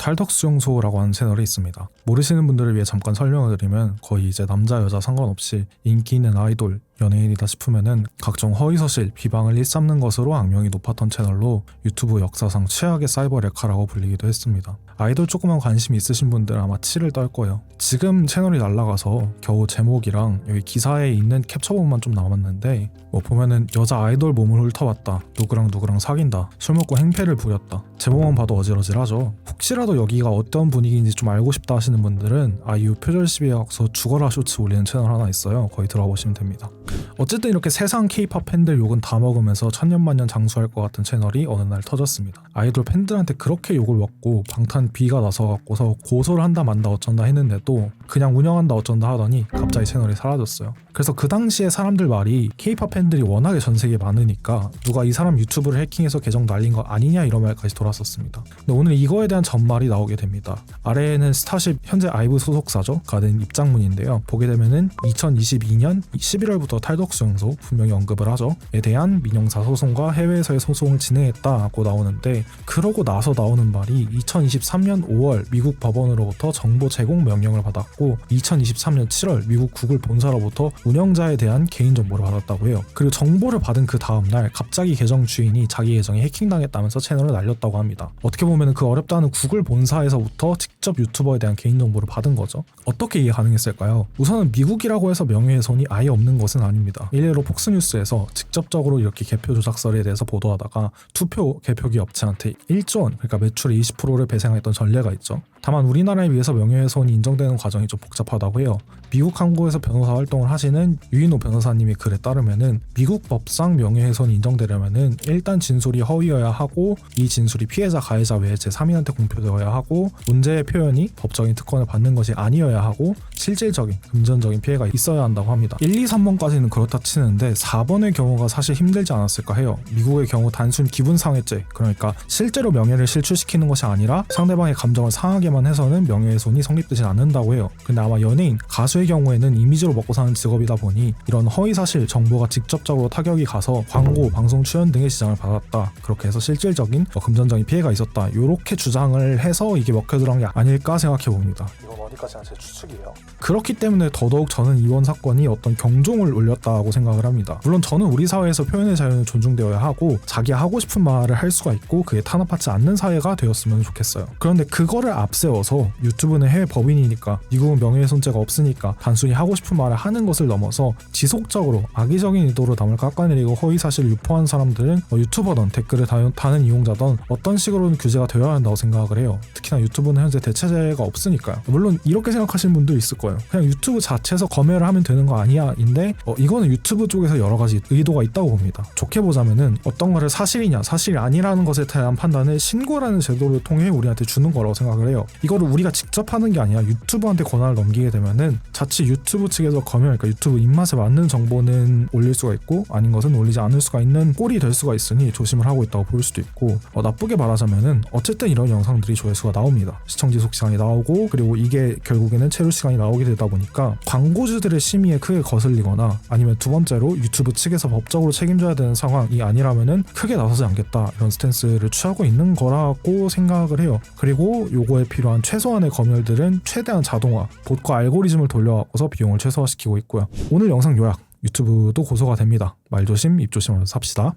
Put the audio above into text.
탈덕수용소라고 하는 채널이 있습니다. 모르시는 분들을 위해 잠깐 설명을 드리면 거의 이제 남자 여자 상관없이 인기 있는 아이돌 연예인이다 싶으면은 각종 허위사실 비방을 일삼는 것으로 악명이 높았던 채널로 유튜브 역사상 최악의 사이버 레카라고 불리기도 했습니다. 아이돌 조그만 관심 있으신 분들 아마 치를 떨 거예요. 지금 채널이 날라가서 겨우 제목이랑 여기 기사에 있는 캡처본만 좀 남았는데 뭐 보면은 여자 아이돌 몸을 훑어봤다 누구랑 누구랑 사귄다 술 먹고 행패를 부렸다 제목만 봐도 어지러질하죠 혹시라도 여기가 어떤 분위기인지 좀 알고 싶다 하시는 분들은 아이유 표절 시비에 앞서 죽어라 쇼츠 올리는 채널 하나 있어요 거기 들어보시면 됩니다 어쨌든 이렇게 세상 케이팝 팬들 욕은 다 먹으면서 천년만년 장수할 것 같은 채널이 어느 날 터졌습니다 아이돌 팬들한테 그렇게 욕을 먹고 방탄 비가 나서 갖고서 고소를 한다 만다 어쩐다 했는데도 그냥 운영한다 어쩐다 하더니 갑자기 채널이 사라졌어요 그래서 그 당시에 사람들 말이 케이팝 팬들이 워낙에 전 세계에 많으니까 누가 이 사람 유튜브를 해킹해서 계정 날린 거 아니냐 이런 말까지 돌았었습니다. 근데 오늘 이거에 대한 전말이 나오게 됩니다. 아래에는 스타쉽 현재 아이브 소속사죠.가 된 입장문인데요. 보게 되면은 2022년 11월부터 탈덕수용소 분명히 언급을 하죠. 에 대한 민영사 소송과 해외에서의 소송을 진행했다고 나오는데 그러고 나서 나오는 말이 2023년 5월 미국 법원으로부터 정보 제공 명령을 받았고 2023년 7월 미국 구글 본사로부터 운영자에 대한 개인정보를 받았다고 해요. 그리고 정보를 받은 그 다음날 갑자기 계정 주인이 자기 계정이 해킹당했다면서 채널을 날렸다고 합니다. 어떻게 보면 그 어렵다는 구글 본사에서부터 직접 유튜버에 대한 개인정보를 받은 거죠. 어떻게 이해 가능했을까요? 우선은 미국이라고 해서 명예훼손이 아예 없는 것은 아닙니다. 일례로 폭스뉴스에서 직접적으로 이렇게 개표 조작설에 대해서 보도하다가 투표 개표기 업체한테 1조 원, 그러니까 매출의 20%를 배상했던 전례가 있죠. 다만 우리나라에 비해서 명예훼손이 인정되는 과정이 좀 복잡하다고 해요. 미국 항구에서 변호사 활동을 하시는 유인호 변호사님의 글에 따르면은 미국 법상 명예훼손이 인정되려면은 일단 진술이 허위여야 하고 이 진술이 피해자 가해자 외에 제3인한테 공표되어야 하고 문제의 표현이 법적인 특권을 받는 것이 아니어야 하고 실질적인 금전적인 피해가 있어야 한다고 합니다. 1, 2, 3번까지 는 그렇다 치는데 4번의 경우가 사실 힘들지 않았을까 해요. 미국의 경우 단순 기분상해죄 그러니까 실제로 명예를 실추시키는 것이 아니라 상대방의 감정을 상하게만 해서는 명예훼손이 성립되진 않는다고 해요. 근데 아마 연예인, 가수의 경우에는 이미지로 먹고 사는 직업이다 보니 이런 허위사실 정보가 직접적으로 타격이 가서 광고, 방송 출연 등의 지장을 받았다. 그렇게 해서 실질적인 뭐 금전적인 피해가 있었다. 이렇게 주장을 해서 이게 먹혀들어간 게 아닐까 생각해 봅니다. 이건 어디까지나 제 추측이에요. 그렇기 때문에 더더욱 저는 이번 사건이 어떤 경종을 울렸다고 생각을 합니다. 물론 저는 우리 사회에서 표현의 자유는 존중되어야 하고 자기 하고 싶은 말을 할 수가 있고 그게 탄압받지 않는 사회가 되었으면 좋겠어요. 그런데 그거를 앞세워서 유튜브는 해외 법인이니까 미국은 명예훼손죄가 없으니까 단순히 하고 싶은 말을 하는 것을 넘어서 지속적으로 악의적인 의도로 남을 깎아내리고 허위 사실을 유포한 사람들은 뭐 유튜버든 댓글을 다- 다는 이용자든 어떤 식으로는 규제가 되어야 한다고 생각을 해요. 특히나 유튜브는 현재 대체제가 없으니까요. 물론 이렇게 생각하시는 분도 있을 거예요. 그냥 유튜브 자체에서 검열을 하면 되는 거 아니야 인데 어, 이거는 유튜브 쪽에서 여러 가지 의도가 있다고 봅니다. 좋게 보자면은 어떤 거를 사실이냐 사실이 아니라는 것에 대한 판단을 신고라는 제도를 통해 우리한테 주는 거라고 생각을 해요. 이거를 우리가 직접 하는 게 아니라 유튜브한테 권한을 넘기게 되면은 자칫 유튜브 측에서 검열, 그러니까 유튜브 입맛에 맞는 정보는 올릴 수가 있고 아닌 것은 올리지 않을 수가 있는 꼴이 될 수가 있으니 조심을 하고 있다고 볼 수도 있고 어, 나쁘게 말하자면은 어쨌든 이런 영상들이 조회수가 나옵니다. 시청 지속 시간이 나오고 그리고 이게 결국에는 체류 시간이 나오게 되다 보니까 광고주들의 심의에 크게 거슬리거나 아니면 두 번째로 유튜브 측에서 법적으로 책임져야 되는 상황이 아니라면은 크게 나서지 않겠다 이런 스탠스를 취하고 있는 거라고 생각을 해요. 그리고 요거에 필요한 최소한의 검열들은 최대한 자동화, 봇과 알고리즘을 돌려갖고서 비용을 최소화시키고 있고요. 오늘 영상 요약 유튜브도 고소가 됩니다. 말조심, 입조심하면서 삽시다.